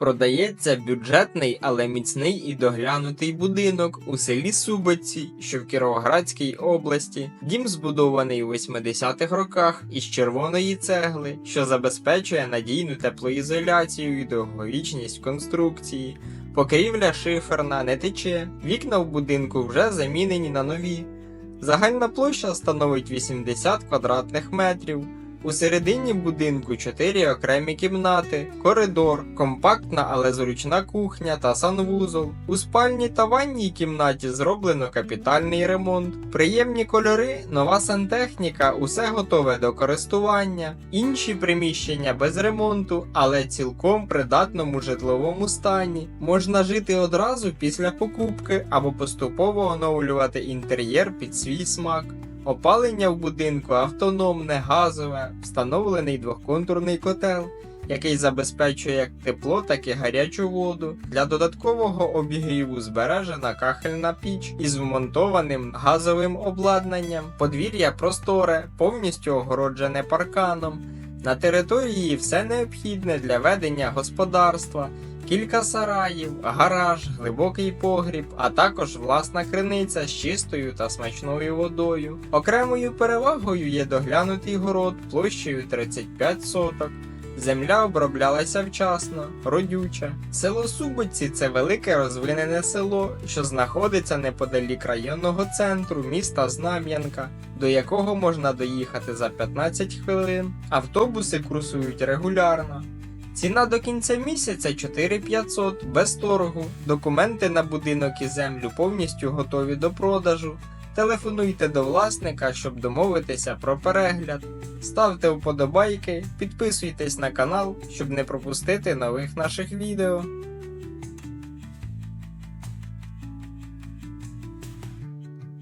Продається бюджетний, але міцний і доглянутий будинок у селі Субиці, що в Кіровоградській області. Дім збудований у 80-х роках із червоної цегли, що забезпечує надійну теплоізоляцію і довговічність конструкції. Покрівля шиферна не тече, вікна в будинку вже замінені на нові. Загальна площа становить 80 квадратних метрів. У середині будинку чотири окремі кімнати, коридор, компактна, але зручна кухня та санвузол. У спальні та ванній кімнаті зроблено капітальний ремонт. Приємні кольори, нова сантехніка, усе готове до користування. Інші приміщення без ремонту, але цілком придатному житловому стані. Можна жити одразу після покупки або поступово оновлювати інтер'єр під свій смак. Опалення в будинку автономне, газове, встановлений двохконтурний котел, який забезпечує як тепло, так і гарячу воду. Для додаткового обігріву збережена кахельна піч із вмонтованим газовим обладнанням. Подвір'я просторе, повністю огороджене парканом. На території все необхідне для ведення господарства. Кілька сараїв, гараж, глибокий погріб, а також власна криниця з чистою та смачною водою. Окремою перевагою є доглянутий город площею 35 соток. Земля оброблялася вчасно, родюча. Село Субиці це велике розвинене село, що знаходиться неподалік районного центру міста Знам'янка, до якого можна доїхати за 15 хвилин. Автобуси курсують регулярно. Ціна до кінця місяця 4500 без торгу. Документи на будинок і землю повністю готові до продажу. Телефонуйте до власника, щоб домовитися про перегляд. Ставте вподобайки, підписуйтесь на канал, щоб не пропустити нових наших відео.